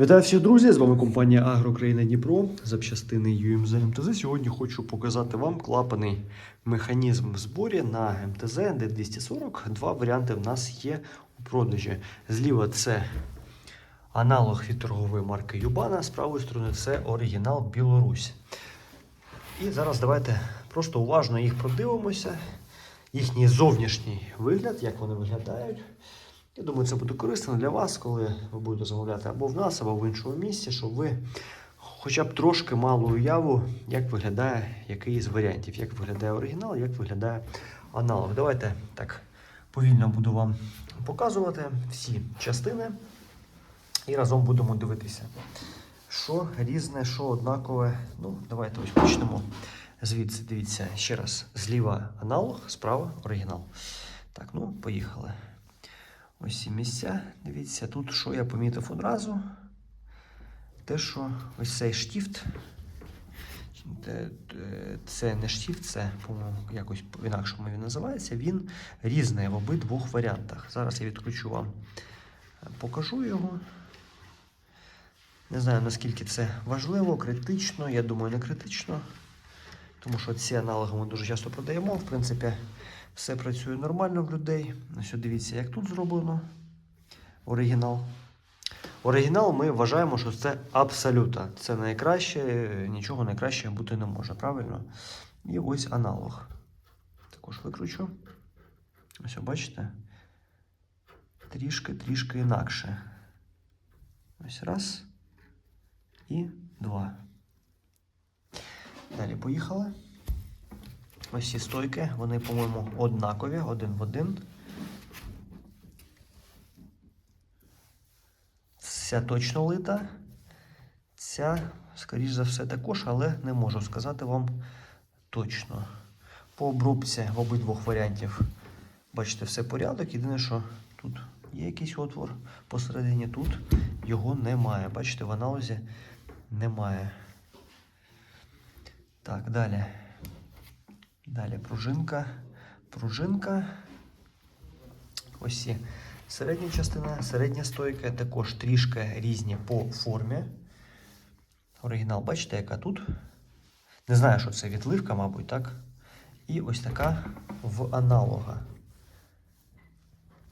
Вітаю всіх друзі! З вами компанія Агрокраїна Дніпро, запчастини UMZ МТЗ. Сьогодні хочу показати вам клапаний механізм в зборі на МТЗ D240. Два варіанти в нас є у продажі. Зліва це аналог від торгової марки Юбана, з правої сторони це оригінал Білорусь. І зараз давайте просто уважно їх продивимося. Їхній зовнішній вигляд, як вони виглядають. Я думаю, це буде корисно для вас, коли ви будете замовляти або в нас, або в іншому місці, щоб ви хоча б трошки мали уяву, як виглядає який з варіантів, як виглядає оригінал, як виглядає аналог. Давайте так повільно буду вам показувати всі частини і разом будемо дивитися, що різне, що однакове. Ну, давайте ось почнемо. Звідси дивіться ще раз: зліва аналог, справа оригінал. Так, ну, поїхали. Ось ці місця. Дивіться, тут що я помітив одразу. Те, що ось цей штіфт. Це не штіфт, це, по-моєму, якось по-інакшому він називається. Він різний в обидвох варіантах. Зараз я відключу вам, покажу його. Не знаю, наскільки це важливо, критично. Я думаю, не критично. Тому що ці аналоги ми дуже часто продаємо. В принципі, все працює нормально в людей. Ось от дивіться, як тут зроблено. Оригінал. Оригінал ми вважаємо, що це абсолюта. Це найкраще, нічого найкраще бути не може, правильно? І ось аналог. Також викручу. Ось, бачите? Трішки-трішки інакше. Ось раз. І два. Далі поїхали. Ось ці стойки, вони, по-моєму, однакові, один в один. Ця точно лита. Ця, скоріш за все, також, але не можу сказати вам точно. По обрубці в обидвох варіантів. Бачите, все порядок. Єдине, що тут є якийсь отвор посередині, тут його немає. Бачите, в аналізі немає. Так, далі. Далі пружинка. Пружинка. Ось і середня частина, середня стойка, також трішки різні по формі. Оригінал, бачите, яка тут? Не знаю, що це відливка, мабуть, так? І ось така в аналога.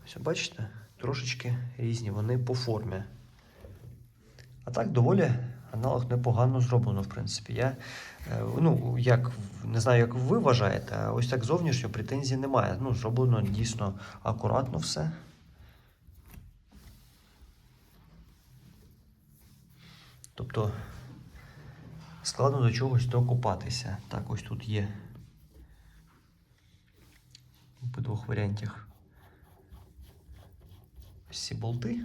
Ось, бачите? Трошечки різні вони по формі. А так доволі аналог непогано зроблено, в принципі. Я е, ну, як не знаю, як ви вважаєте, а ось так зовнішньо претензій немає. Ну, зроблено дійсно акуратно все. Тобто складно до чогось докопатися. Так, ось тут є в двох варіантах. Ці болти.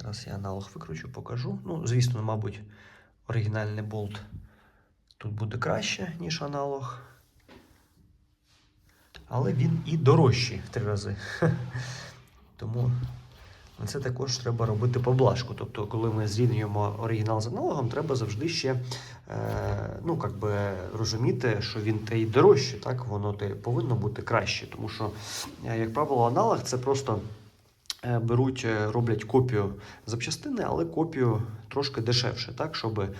Зараз я аналог викручу, покажу. Ну, звісно, мабуть, оригінальний болт тут буде краще, ніж аналог. Але він і дорожчий в три рази. Тому на це також треба робити поблажку. Тобто, коли ми зрівнюємо оригінал з аналогом, треба завжди ще е, ну, как би, розуміти, що він та й дорожче, так? воно те повинно бути краще. Тому що, е, як правило, аналог це просто беруть, е, роблять копію запчастини, але копію трошки дешевше, так, щоб е,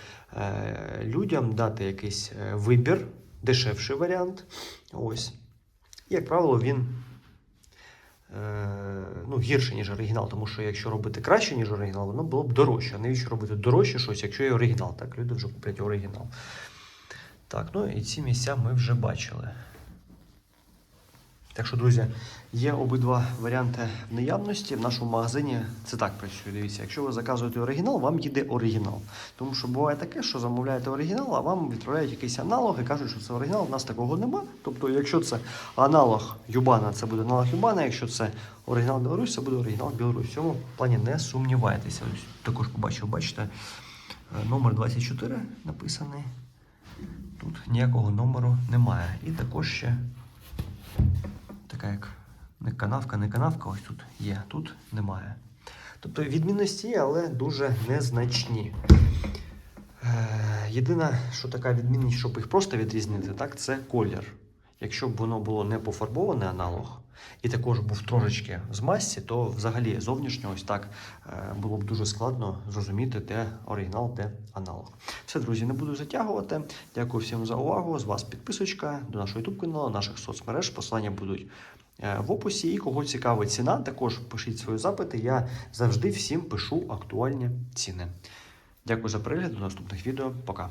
людям дати якийсь е, вибір, дешевший варіант. Ось. І, як правило, він е, ну, гірше, ніж оригінал, тому що якщо робити краще, ніж оригінал, воно було б дорожче. А навіщо робити дорожче щось, якщо є оригінал? Так, люди вже куплять оригінал. Так, ну і ці місця ми вже бачили. Так що, друзі, є обидва варіанти в наявності. В нашому магазині це так працює. Дивіться, якщо ви заказуєте оригінал, вам їде оригінал. Тому що буває таке, що замовляєте оригінал, а вам відправляють якийсь аналог і кажуть, що це оригінал. У нас такого нема. Тобто, якщо це аналог Юбана, це буде аналог Юбана. Якщо це оригінал Білорусь, це буде оригінал Білорусь. В цьому плані не сумнівайтеся. Ось також побачив, бачите, е, номер 24 написаний. Тут ніякого номеру немає. І також ще така як не канавка, не канавка, ось тут є, тут немає. Тобто відмінності є, але дуже незначні. Е, єдине, що така відмінність, щоб їх просто відрізнити, так, це колір. Якщо б воно було не пофарбоване аналог, і також був трошечки з масті, то взагалі зовнішньо ось так е, було б дуже складно зрозуміти, де оригінал, де аналог. Все, друзі, не буду затягувати. Дякую всім за увагу. З вас підписочка до нашого YouTube каналу, наших соцмереж. Посилання будуть е, в описі. І кого цікавить ціна, також пишіть свої запити. Я завжди всім пишу актуальні ціни. Дякую за перегляд. До наступних відео. Пока.